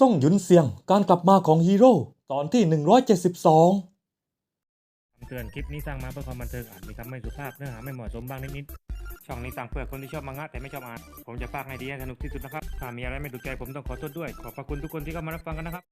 ส่งหยุนเสียงการกลับมาของฮีโร่ตอนที่ 172คำเตือนคลิปนี้สร้างมาเพื่อความบันเทิงอาจมีคำไม่สุภาพเนื้อหาไม่เหมาะสมบ้างนิดๆ ช่องนี้สร้างเพื่อคนที่ชอบมังงะแต่ไม่ชอบอ่าน ผมจะพากให้ดีให้สนุกที่สุดนะครับ ถ้ามีอะไรไม่ถูกใจผมต้องขอโทษด้วย ขอบพระคุณทุกคนที่เข้ามารับฟังกันนะครับ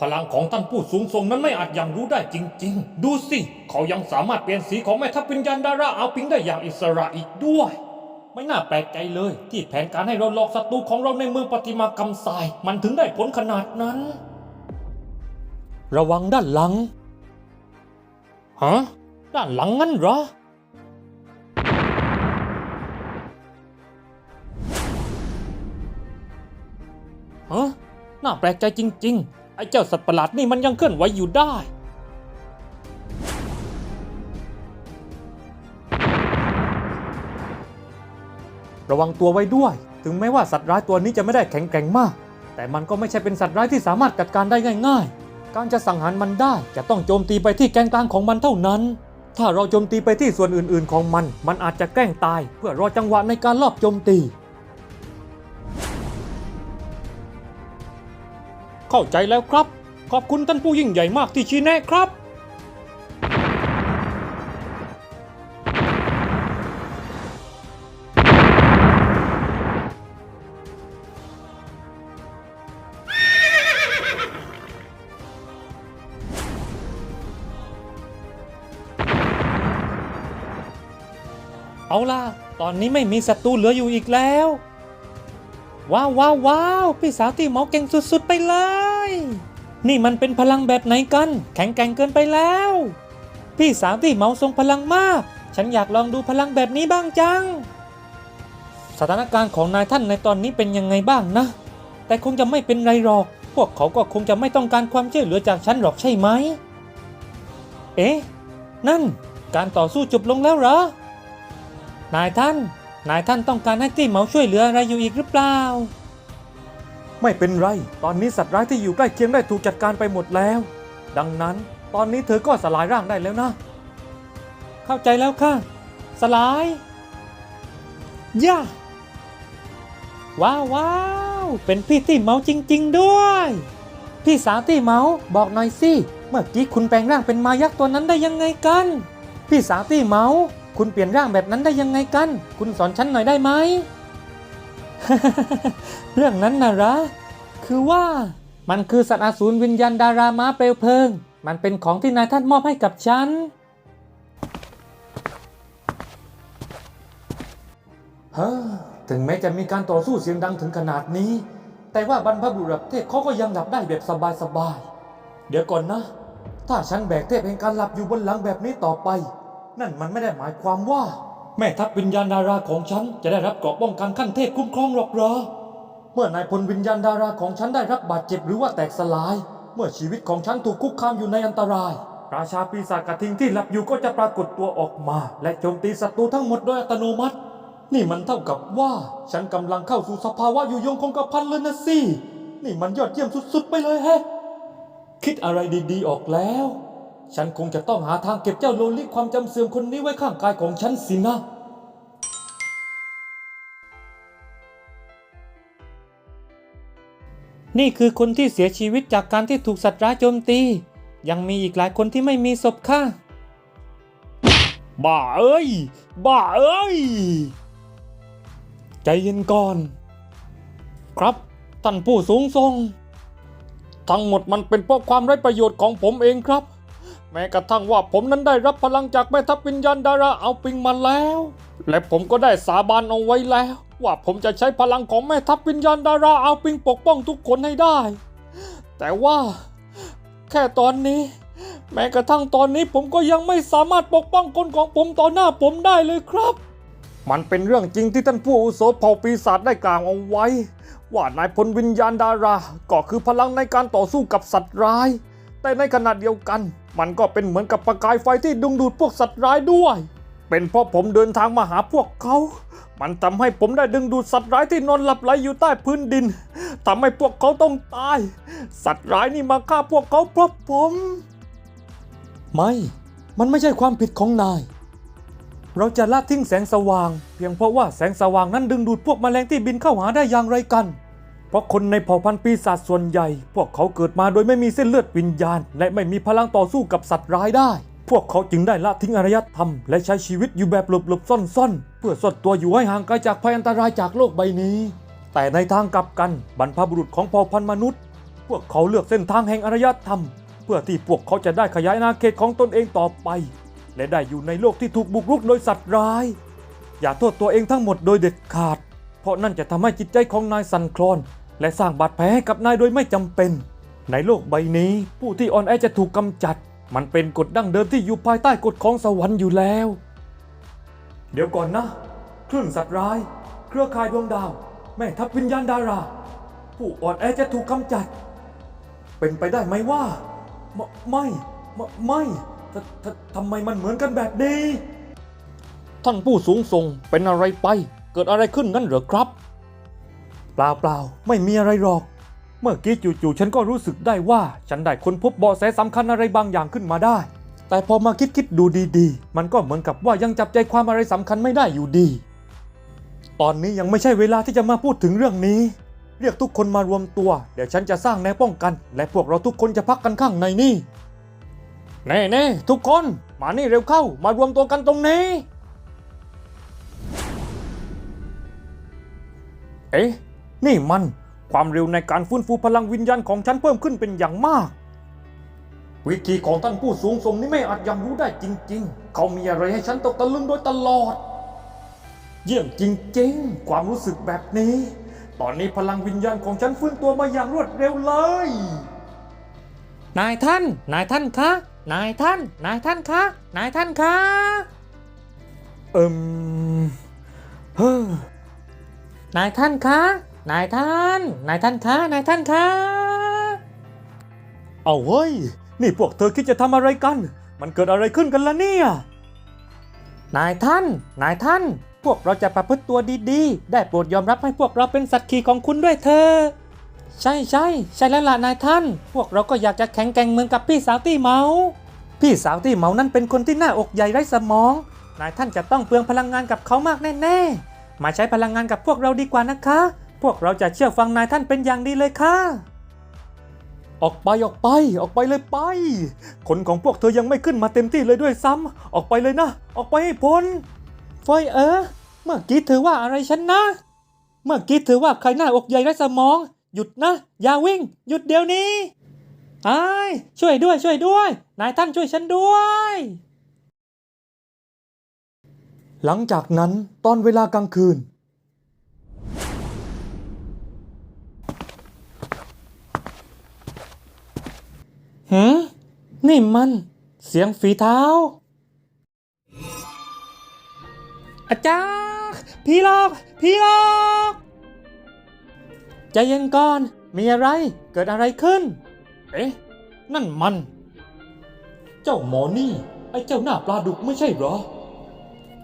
พลังของท่านผู้สูงส่งนั้นไม่อาจยังรู้ได้จริง ๆ ดูสิ เขายังสามารถเปลี่ยนสีของแม่ทัพวิญญาณดาราเอาปิงได้อย่างอิสระอีกด้วย ไม่น่าแปลกใจเลย ที่แผนการให้เราหลอกศัตรูของเราในเมืองปฏิมากรรมทราย มันถึงได้ผลขนาดนั้น ระวังด้านหลัง ฮะ ด้านหลังงั้นเหรอ ฮะ น่าแปลกใจจริง ๆ ไอ้เจ้าสัตว์ประหลาดนี่มันยังเคลื่อนไหวอยู่ได้ ระวังตัวไว้ด้วย ถึงแม้ว่าสัตว์ร้ายตัวนี้จะไม่ได้แข็งแกร่งมาก แต่มันก็ไม่ใช่เป็นสัตว์ร้ายที่สามารถจัดการได้ง่าย ๆ การจะสังหารมันได้จะต้องโจมตีไปที่แกนกลางของมันเท่านั้น ถ้าเราโจมตีไปที่ส่วนอื่น ๆ ของมัน มันอาจจะแกล้งตาย เพื่อรอจังหวะในการลอบโจมตี เข้าใจแล้วครับ ขอบคุณท่านผู้ยิ่งใหญ่มากที่ชี้แนะครับ เอาล่ะ ตอนนี้ไม่มีศัตรูเหลืออยู่อีกแล้ว ว้าวว้าวว้าวพี่สาวที่หมอเก่งสุดๆไปเลย นี่มันเป็นพลังแบบไหนกัน แข็งแกร่งเกินไปแล้ว พี่สาวที่เหมาทรงพลังมาก ฉันอยากลองดูพลังแบบนี้บ้างจัง สถานการณ์ของนายท่านในตอนนี้เป็นยังไงบ้างนะ แต่คงจะไม่เป็นไรหรอก พวกเขาก็คงจะไม่ต้องการความช่วยเหลือจากฉันหรอกใช่ไหม เอ๊ะ นั่น การต่อสู้จบลงแล้วเหรอ นายท่าน นายท่านต้องการให้ตี้เหมาช่วยเหลืออะไรอยู่อีกหรือเปล่า ไม่เป็นไร ตอนนี้สัตว์ร้ายที่อยู่ใกล้เคียงได้ถูกจัดการไปหมดแล้ว ดังนั้นตอนนี้เธอก็สลายร่างได้แล้วนะ เข้าใจแล้วค่ะ สลายย่าว้าวว้าวเป็นพี่ตี้เหมาจริง ๆ ด้วย พี่สาวตี้เหมาบอกหน่อยสิ เมื่อกี้คุณแปลงร่างเป็นมายักษ์ตัวนั้นได้ยังไงกัน พี่สาวตี้เหมา คุณเปลี่ยนร่างแบบนั้นได้ยังไงกัน คุณสอนฉันหน่อยได้ไหม เรื่องนั้นนะรอคือว่ามันคือสัตว์อสูรวิญญาณดาราม้าเปลวเพลิง มันเป็นของที่นายท่านมอบให้กับฉัน เฮ้อ ถึงแม้จะมีการต่อสู้เสียงดังถึงขนาดนี้ แต่ว่าบรรพบุรุษเทพเขาก็ยังหลับได้แบบสบายๆ เดี๋ยวก่อนนะ ถ้าฉันแบกเทพแห่งการหลับอยู่บนหลังแบบนี้ต่อไป นั่นมันไม่ได้หมายความว่า แม่ทัพวิญญาณดาราของฉันจะได้รับเกราะป้องกันขั้นเทพคุ้มครองหรอกเหรอ เมื่อนายพลวิญญาณดาราของฉันได้รับบาดเจ็บหรือว่าแตกสลาย เมื่อชีวิตของฉันถูกคุกคามอยู่ในอันตราย ราชาปีศาจกระทิงที่หลับอยู่ก็จะปรากฏตัวออกมา และโจมตีศัตรูทั้งหมดโดยอัตโนมัติ นี่มันเท่ากับว่าฉันกำลังเข้าสู่สภาวะอยู่ยงคงกระพันเลยนะสิ นี่มันยอดเยี่ยมสุดๆไปเลยแฮะ คิดอะไรดีๆออกแล้ว ฉันคงจะต้องหาทางเก็บเจ้าโลลิความจำเสื่อมคนนี้ไว้ข้างกายของฉันสินะ นี่คือคนที่เสียชีวิตจากการที่ถูกสัตว์ร้ายโจมตี ยังมีอีกหลายคนที่ไม่มีศพค่ะ บ้าเอ้ย บ้าเอ้ย ใจเย็นก่อน ครับท่านผู้สูงทรง ทั้งหมดมันเป็นเพราะความไร้ประโยชน์ของผมเองครับ แม้กระทั่งว่าผมนั้นได้รับพลังจากแม่ทัพวิญญาณดาราเอาปิงมาแล้ว และผมก็ได้สาบานเอาไว้แล้ว ว่าผมจะใช้พลังของแม่ทัพวิญญาณดาราเอาปิงปกป้องทุกคนให้ได้ แต่ว่า แค่ตอนนี้ แม้กระทั่งตอนนี้ผมก็ยังไม่สามารถปกป้องคนของผมต่อหน้าผมได้เลยครับ มันเป็นเรื่องจริงที่ท่านผู้อุโสเผ่าปีศาจได้กล่าวเอาไว้ ว่านายพลวิญญาณดารา ก็คือพลังในการต่อสู้กับสัตว์ร้าย แต่ในขณะเดียวกัน มันก็เป็นเหมือนกับประกายไฟที่ดึงดูดพวกสัตว์ร้ายด้วย เป็นเพราะผมเดินทางมาหาพวกเขา มันทำให้ผมได้ดึงดูดสัตว์ร้ายที่นอนหลับไหลอยู่ใต้พื้นดินทำให้พวกเขาต้องตาย สัตว์ร้ายนี่มาฆ่าพวกเขาเพราะผม ไม่ มันไม่ใช่ความผิดของนายเราจะละทิ้งแสงสว่าง เพียงเพราะว่าแสงสว่างนั้นดึงดูดพวกแมลงที่บินเข้าหาได้อย่างไรกัน ราะคนในเผ่าพันธุ์ปีศาจส่วนใหญ่ พวกเขาเกิดมาโดยไม่มีเส้นเลือดวิญญาณ และไม่มีพลังต่อสู้กับสัตว์ร้ายได้ พวกเขาจึงได้ละทิ้งอารยธรรม และใช้ชีวิตอยู่แบบหลบๆซ่อนๆ เพื่อสดตัวอยู่ให้ห่างไกลจากภัยอันตรายจากโลกใบนี้ แต่ในทางกลับกันบรรพบุรุษของเผ่าพันธุ์มนุษย์ พวกเขาเลือกเส้นทางแห่งอารยธรรม เพื่อที่พวกเขาจะได้ขยายอาณาเขตของตนเองต่อไป และได้อยู่ในโลกที่ถูกบุกรุกโดยสัตว์ร้าย อย่าโทษตัวเองทั้งหมดโดยเด็ดขาด เพราะนั่นจะทำให้จิตใจของนายสันคลอน และสร้างบาดแผลให้กับนายโดยไม่จำเป็น ในโลกใบนี้ ผู้ที่อ่อนแอจะถูกกำจัด มันเป็นกฎดั้งเดิมที่อยู่ภายใต้กฎของสวรรค์อยู่แล้ว เดี๋ยวก่อนนะคลื่นสัตว์ร้าย เครือข่ายดวงดาว แม่ทัพวิญญาณดารา ผู้อ่อนแอจะถูกกำจัด เป็นไปได้ไหมว่า ไม่ไม่ทททำไมมันเหมือนกันแบบนี้ ท่านผู้สูงส่งเป็นอะไรไป เกิดอะไรขึ้นงั้นเหรอครับ เปล่าเปล่าไม่มีอะไรหรอก เมื่อกี้จู่ๆฉันก็รู้สึกได้ว่าฉันได้ค้นพบเบาะแสสำคัญอะไรบางอย่างขึ้นมาได้ แต่พอมาคิดคิดๆดูดีๆ มันก็เหมือนกับว่ายังจับใจความอะไรสำคัญไม่ได้อยู่ดี ตอนนี้ยังไม่ใช่เวลาที่จะมาพูดถึงเรื่องนี้ เรียกทุกคนมารวมตัว เดี๋ยวฉันจะสร้างแนวป้องกัน และพวกเราทุกคนจะพักกันข้างในนี่แน่ๆทุกคนมานี่เร็วเข้ามารวมตัวกันตรงนี้ เอ๊ะ นี่มันความเร็วในการฟื้นฟูพลังวิญญาณของฉันเพิ่มขึ้นเป็นอย่างมาก วิธีของท่านผู้สูงส่งนี้ไม่อาจยังรู้ได้จริง ๆ เขามีอะไรให้ฉันตกตะลึงโดยตลอด เยี่ยมจริง ๆ ความรู้สึกแบบนี้ ตอนนี้พลังวิญญาณของฉันฟื้นตัวมาอย่างรวดเร็วเลย นายท่าน นายท่านคะ นายท่าน นายท่านคะ นายท่านคะเอิมเฮ้อนายท่านคะ นายท่าน นายท่านคะนายท่านคะเอาเฮ้ย นี่พวกเธอคิดจะทำอะไรกัน มันเกิดอะไรขึ้นกันล่ะเนี่ย นายท่าน นายท่าน พวกเราจะประพฤติตัวดีๆ ได้โปรดยอมรับให้พวกเราเป็นสัตว์ขี่ของคุณด้วยเถอะใช่ใช่ใช่แล้วล่ะนายท่าน พวกเราก็อยากจะแข็งแกร่งเหมือนกับพี่สาวตี้เมา พี่สาวตี้เมานั้นเป็นคนที่หน้าอกใหญ่ไร้สมอง นายท่านจะต้องเปลืองพลังงานกับเขามากแน่ๆ มาใช้พลังงานกับพวกเราดีกว่านะคะ พวกเราจะเชื่อฟังนายท่านเป็นอย่างดีเลยค่ะ ออกไปออกไปออกไปเลยไปคนของพวกเธอยังไม่ขึ้นมาเต็มที่เลยด้วยซ้ำออกไปเลยนะ ออกไปให้พ้นฟอยเออ เมื่อกี้เธอว่าอะไรฉันนะ เมื่อกี้เธอว่าใครหน้าอกใหญ่ไร้สมอง หยุดนะ อย่าวิ่ง หยุดเดี๋ยวนี้ไอ้ายช่วยด้วยช่วยด้วย นายท่านช่วยฉันด้วย หลังจากนั้นตอนเวลากลางคืน หืมนี่มัน เสียงฝีเท้า อาจารย์พี่หลอกพี่หลอกใจเย็นก่อน มีอะไร เกิดอะไรขึ้น เอ๊ะ นั่นมัน เจ้าหมอนี่ ไอ้เจ้าหน้าปลาดุกไม่ใช่เหรอ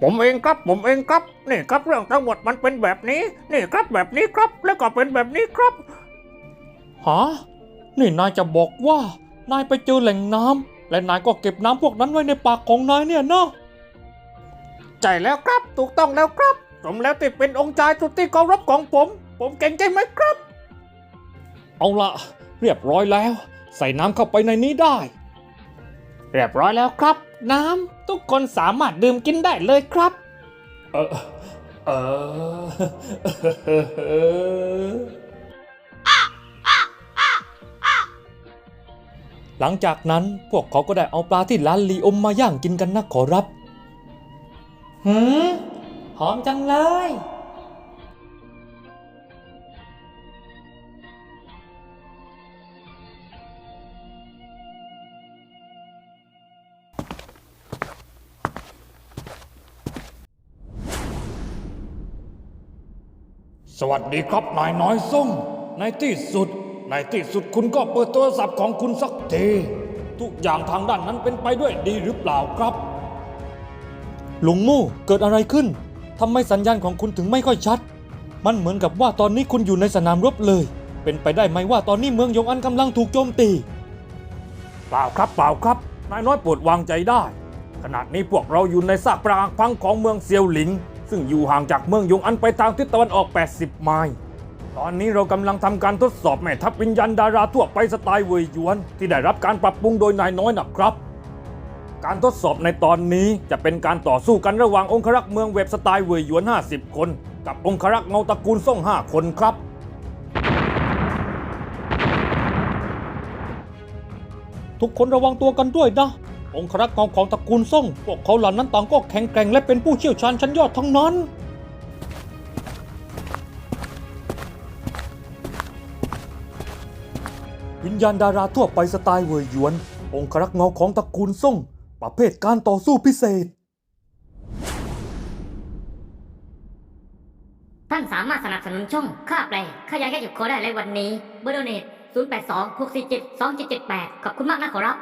ผมเองครับผมเองครับ นี่ครับเรื่องทั้งหมดมันเป็นแบบนี้ นี่ครับแบบนี้ครับ แล้วก็เป็นแบบนี้ครับ ฮะ นี่นายจะบอกว่า นายไปเจอแหล่งน้ำและนายก็เก็บน้ำพวกนั้นไว้ในปากของนายเนี่ยนะใจแล้วครับ ถูกต้องแล้วครับสมแล้วที่เป็นองค์ชายสุดที่เคารพของผม ผมเก่งใจไหมครับ เอาละเรียบร้อยแล้ว ใส่น้ำเข้าไปในนี้ได้ เรียบร้อยแล้วครับ น้ำทุกคนสามารถดื่มกินได้เลยครับ เออเออ หลังจากนั้นพวกเขาก็ได้เอาปลาที่ร้านลีอมมาย่างกินกันนะขอรับ หืมหอมจังเลย สวัสดีครับนายน้อยส้มในที่สุด ในที่สุดคุณก็เปิดโทรศัพท์ของคุณสักทีทุกอย่างทางด้านนั้นเป็นไปด้วยดีหรือเปล่าครับลุงมู่เกิดอะไรขึ้นทำไมสัญญาณของคุณถึงไม่ค่อยชัด มันเหมือนกับว่าตอนนี้คุณอยู่ในสนามรบเลย เป็นไปได้ไหมว่าตอนนี้เมืองยงอันกำลังถูกโจมตี เปล่าครับเปล่าครับ นายน้อยโปรดวางใจได้ ขณะนี้พวกเราอยู่ในซากปรักหักพังของเมืองเซียวหลิง ซึ่งอยู่ห่างจากเมืองยงอันไปทางทิศตะวันออก 80 ไมล์ ตอนนี้เรากำลังทำการทดสอบแม่ทัพวิญญาณดาราทั่วไปสไตล์เวยหยวน ที่ได้รับการปรับปรุงโดยนายน้อยนะครับ การทดสอบในตอนนี้จะเป็นการต่อสู้กันระหว่างองครักษ์เมืองเว็บสไตล์เวยหยวน 50 คน กับองครักษ์เงาตระกูลส่ง 5 คนครับ ทุกคนระวังตัวกันด้วยนะ องครักษ์เงาของตระกูลส่งพวกเขาเหล่านั้นต่างก็แข็งแกร่งและเป็นผู้เชี่ยวชาญชั้นยอดทั้งนั้น วิญญาณดาราทั่วไปสไตล์เวยหยวน องครักษ์เงาของตระกูลส่ง ประเภทการต่อสู้พิเศษ ท่านสามารถสนับสนุนช่องค่าแปลค่ายาแค่หยุดคอได้ในวันนี้เบอร์โดเนต082 647 2778 ขอบคุณมากนะขอรับ